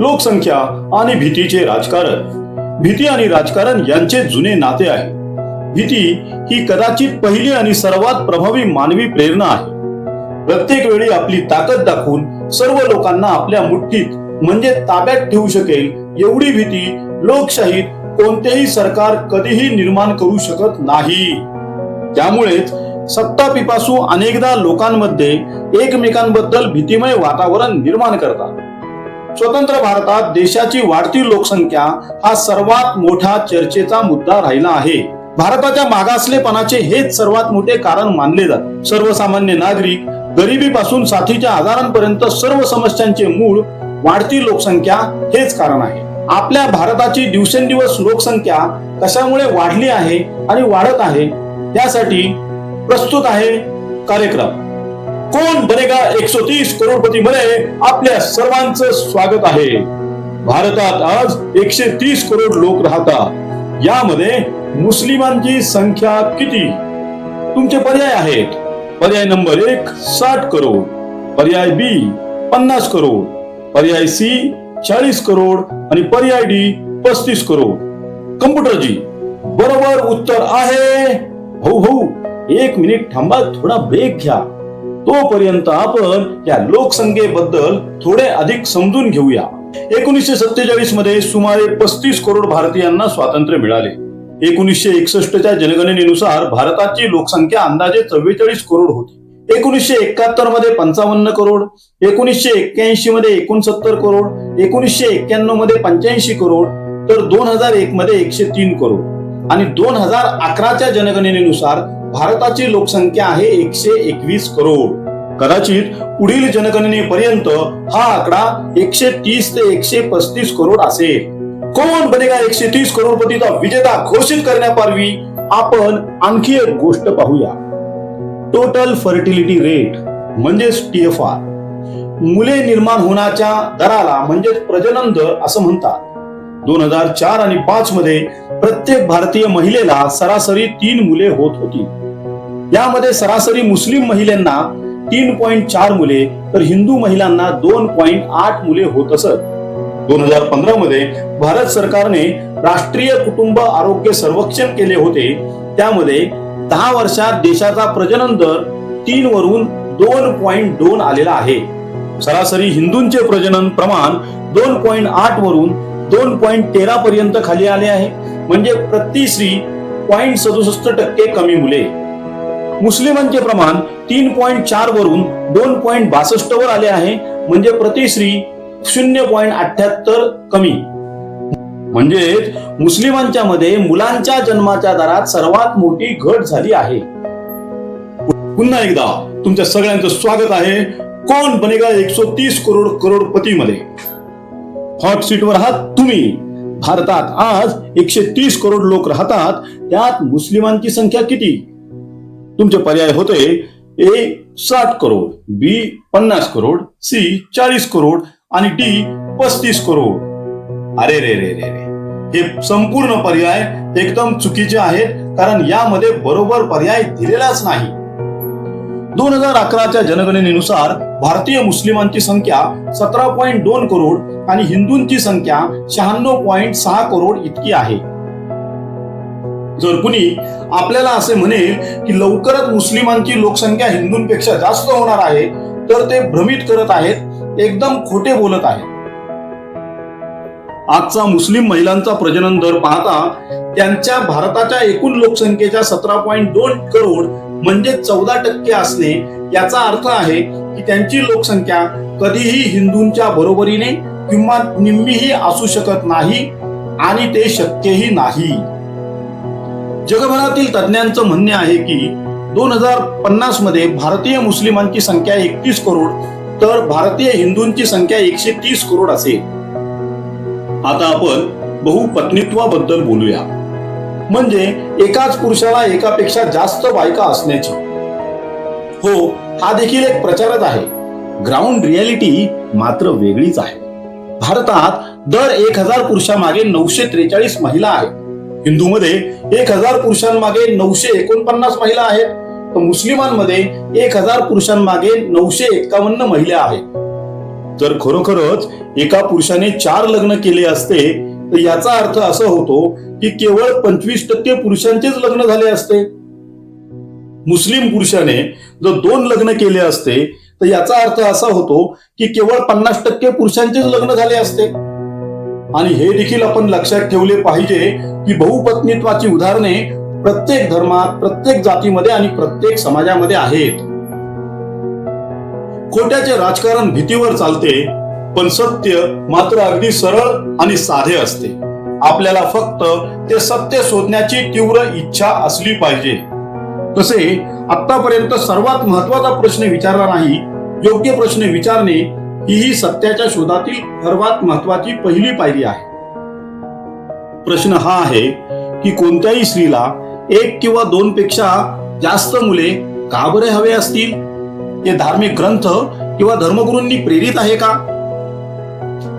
लोकसंख्या आणि भीतीचे राजकारण. भीती आणि राजकारण यांचे जुने नाते आहे. भीती ही कदाचित पहिली आणि सर्वात प्रभावी मानवी प्रेरणा आहे. प्रत्येक वेळी आपली ताकद दाखवून सर्व लोकांना आपल्या मुठ्ठीत म्हणजे ताब्यात ठेवू शकेल एवढी भीती लोकशाहीत कोणतेही सरकार कधीही निर्माण करू शकत नाही. त्यामुळेच सत्ता पिपासू अनेकदा लोकांमध्ये एकमेकांबद्दल भीतिमय वातावरण निर्माण करतात. स्वतंत्र भारतात देशाची वाढती लोकसंख्या हा सर्वात मोठा चर्चेचा मुद्दा राहिला आहे. भारताच्या मागासलेपणाचे हेच सर्वात मोठे कारण मानले जाते. सर्वसामान्य नागरिक गरिबीपासून साथीच्या आजारांपर्यंत सर्व समस्यांचे मूळ वाढती लोकसंख्या हेच कारण आहे. आपल्या भारताची दिवसेंदिवस लोकसंख्या कशामुळे वाढली आहे आणि वाढत आहे त्यासाठी प्रस्तुत आहे कार्यक्रम. कोण बनेगा एकशे तीस करोडपती मध्ये आपल्या सर्वांचं स्वागत आहे. भारतात आज एकशे तीस करोड लोक राहतात. यामध्ये मुस्लिमांची संख्या किती? तुमचे पर्याय आहेत. पर्याय नंबर एक साठ करोड. पर्याय बी पन्नास करोड. पर्याय सी चाळीस करोड. आणि पर्याय डी पस्तीस करोड. कम्प्युटरजी बरोबर उत्तर आहे. भाऊ भाऊ एक मिनिट थांबा थोडा ब्रेक घ्या. तोपर्यंत आपण या लोकसंख्येबद्दल थोडे अधिक समजून घेऊया. एकोणीसशे सत्तेचाळीसमध्ये सुमारे पस्तीस करोड भारतीयांना स्वातंत्र्य मिळाले. एकोणीसशे एकसष्टच्या जनगणनेनुसार भारताची लोकसंख्या अंदाजे चव्वेचाळीस करोड होती. एकोणीसशे एकाहत्तरमध्ये पंचावन्न करोड एकोणीसशे एक्क्याऐंशी मध्ये एकोणसत्तर करोड एकोणीसशे एक्क्याण्णवमध्ये पंच्याऐंशी करोड तर दोन हजार एक मध्ये एकशे तीन करोड. आणि दोन हजार अकराच्या जनगणनेनुसार भारताची लोकसंख्या आहे एकशे एकवीस करोड. कदाचित पुढील जनगणनेपर्यंत हा आकडा एकशे तीस ते एकशे पस्तीस करोड असेल. कोण बनेगा एकशे तीस करोडपतीचा विजेता घोषित करण्यापूर्वी? आपण आणखी एक गोष्ट पाहूया. टोटल फर्टिलिटी रेट म्हणजेच टी एफ आर मुले निर्माण होण्याच्या दराला म्हणजेच प्रजनन दर असं म्हणतात. दोन हजार चार आणि पाच मध्ये प्रत्येक भारतीय महिलेला सरासरी तीन मुले होत होती. यामध्ये सरासरी मुस्लिम महिलांना तीन पॉईंट चार मुले तर हिंदू महिलांना दोन पॉईंट आठ मुले होत असत. दोन हजार पंधरा मध्ये भारत सरकारने राष्ट्रीय कुटुंब आरोग्य सर्वेक्षण केले होते. त्यामध्ये दहा वर्षात देशाचा प्रजनन दर तीन वरून दोन पॉइंट दोन आलेला आहे. सरासरी हिंदूंचे प्रजनन प्रमाण दोन पॉइंट आठ वरून दोन पॉइंट तेरा पर्यंत खाली आले आहे. म्हणजे प्रति स्त्री पॉइंट सदुसष्ट टक्के कमी मुले. मुस्लिमांचे प्रमाण तीन पॉईंट चार वरून दोन पॉईंट बासष्ट वर आले आहे. म्हणजे प्रतिश्री शून्य पॉईंट अठ्याहत्तर कमी. म्हणजेच मुस्लिमांच्या मध्ये मुलांच्या जन्माच्या दरात सर्वात मोठी घट झाली आहे. पुन्हा एकदा तुमच्या सगळ्यांचं स्वागत आहे कोण बनेगा एकशे तीस करोड करोडपती मध्ये? हॉट सीट वर आहात तुम्ही. भारतात आज एकशे तीस करोड लोक राहतात. त्यात मुस्लिमांची संख्या किती? तुमचे पर्याय होते ए साठ करोड बी पन्नास करोड सी चाळीस करोड आणि डी पस्तीस करोड. अरे रे रे रे रे. हे संपूर्ण पर्याय एकदम चुकीचे आहेत कारण यामध्ये बरोबर पर्याय दिलेलाच नाही. दोन हजार अकराच्या जनगणनेनुसार भारतीय मुस्लिमांची संख्या सतरा पॉइंट दोन करोड आणि हिंदूंची संख्या शहाण्णव पॉइंट सहा करोड इतकी आहे. जर कुणी आपल्याला असे म्हणेल की लवकरच मुस्लिमांची लोकसंख्या हिंदूंपेक्षा जास्त होणार आहे तर ते भ्रमित करत आहेत एकदम खोटे बोलत आहेत. आजचा मुस्लिम महिलांचा प्रजनन दर पाहता त्यांच्या भारताच्या एकूण लोकसंख्येच्या सतरा पॉईंट दोन करोड म्हणजे चौदा टक्के असणे याचा अर्थ आहे की त्यांची लोकसंख्या कधीही हिंदूंच्या बरोबरीने किंवा निम्मीही असू शकत नाही आणि ते शक्यही नाही. जगभरातील तज्ञांचं म्हणणे आहे की दोन हजार पन्नासमध्ये भारतीय मुस्लिमांची संख्या एकतीस करोड तर भारतीय हिंदूंची संख्या एकशे तीस करोड असेल. आता आपण बहुपत्नीत्वाबद्दल बोलूया. म्हणजे एकाच पुरुषाला एकापेक्षा जास्त बायका असण्याची. हो हा देखील एक प्रचारच आहे. ग्राउंड रियालिटी मात्र वेगळीच आहे. भारतात दर एक हजार पुरुषामागे नऊशे त्रेचाळीस महिला आहेत. हिंदूमध्ये एक हजार पुरुषांमागे नऊशे एकोणपन्नास महिला आहेत. तर मुस्लिमांमध्ये एक हजार पुरुषांमागे नऊशे एक्कावन्न महिला आहेत. जर खरोखरच एका पुरुषाने चार लग्न केले असते तर याचा अर्थ असा होतो की केवळ पंचवीस टक्के पुरुषांचेच लग्न झाले असते. मुस्लिम पुरुषाने जर दोन लग्न केले असते तर याचा अर्थ असा होतो की केवळ पन्नास टक्के पुरुषांचेच लग्न झाले असते. आणि हे देखील आपण लक्षात ठेवले पाहिजे की बहुपत्नीत्वाची उदाहरणे प्रत्येक धर्मात प्रत्येक जातीमध्ये आणि प्रत्येक समाजामध्ये आहेत. खोट्याचे राजकारण भीतीवर चालते पण सत्य मात्र अगदी सरळ आणि साधे असते. आपल्याला फक्त ते सत्य शोधण्याची तीव्र इच्छा असली पाहिजे. तसे आतापर्यंत सर्वात महत्त्वाचा प्रश्न विचारला नाही योग्य प्रश्न विचारणे ही सत्याच्या शोधातील सर्वात महत्वाची पहिली पायरी आहे. प्रश्न हा आहे की कोणत्याही स्त्रीला एक किंवा दोन पेक्षा जास्त मुले का बरे हवे असतील? ते धार्मिक ग्रंथ किंवा धर्मगुरूंनी प्रेरित आहे का?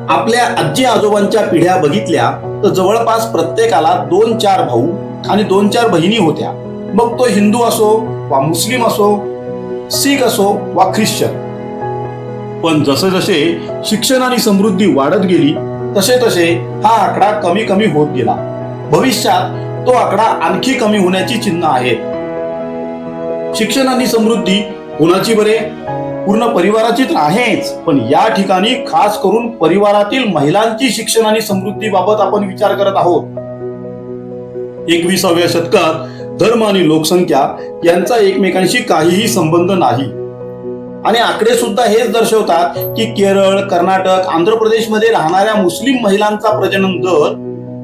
आपल्या आजी आजोबांच्या पिढ्या बघितल्या तर जवळपास प्रत्येकाला दोन चार भाऊ आणि दोन चार बहिणी होत्या. मग तो हिंदू असो वा मुस्लिम असो सिख असो वा ख्रिश्चन. पण जसे जसे शिक्षण आणि समृद्धी वाढत गेली तसे तसे हा आकडा कमी कमी होत गेला. भविष्यात तो आकडा आणखी कमी होण्याची चिन्ह आहेत. शिक्षण आणि समृद्धी कोणाची बरे? पूर्ण परिवाराची तर आहेच पण या ठिकाणी खास करून परिवारातील महिलांची शिक्षण आणि समृद्धीबाबत आपण विचार करत आहोत. एकविसाव्या शतकात धर्म आणि लोकसंख्या यांचा एकमेकांशी काहीही संबंध नाही. आणि आकडे सुद्धा हेच दर्शवतात की केरळ कर्नाटक आंध्र प्रदेशमध्ये राहणाऱ्या मुस्लिम महिलांचा प्रजनन दर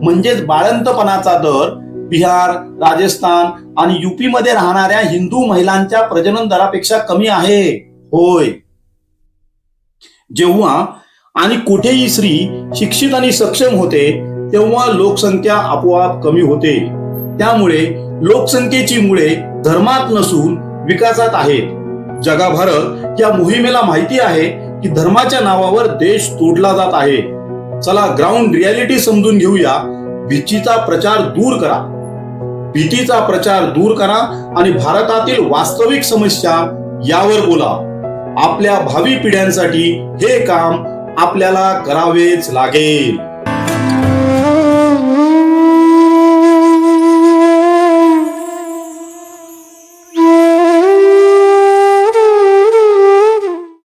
म्हणजेच बाळंतपणाचा दर बिहार राजस्थान आणि युपी मध्ये राहणाऱ्या हिंदू महिलांच्या प्रजनन दरापेक्षा कमी आहे. होय. जेव्हा आणि कुठेही स्त्री शिक्षित आणि सक्षम होते तेव्हा लोकसंख्या आपोआप कमी होते. त्यामुळे लोकसंख्येची मुळे धर्मात नसून विकासात आहेत. जगाभारत या मोहिमेला माहिती आहे की धर्माच्या नावावर देश तोडला जात आहे. चला ग्राउंड रियालिटी समजून घेऊया. भीतीचा प्रचार दूर करा. भीतीचा प्रचार दूर करा आणि भारतातील वास्तविक समस्या यावर बोला. आपल्या भावी पिढ्यांसाठी हे काम आपल्याला करावेच लागेल.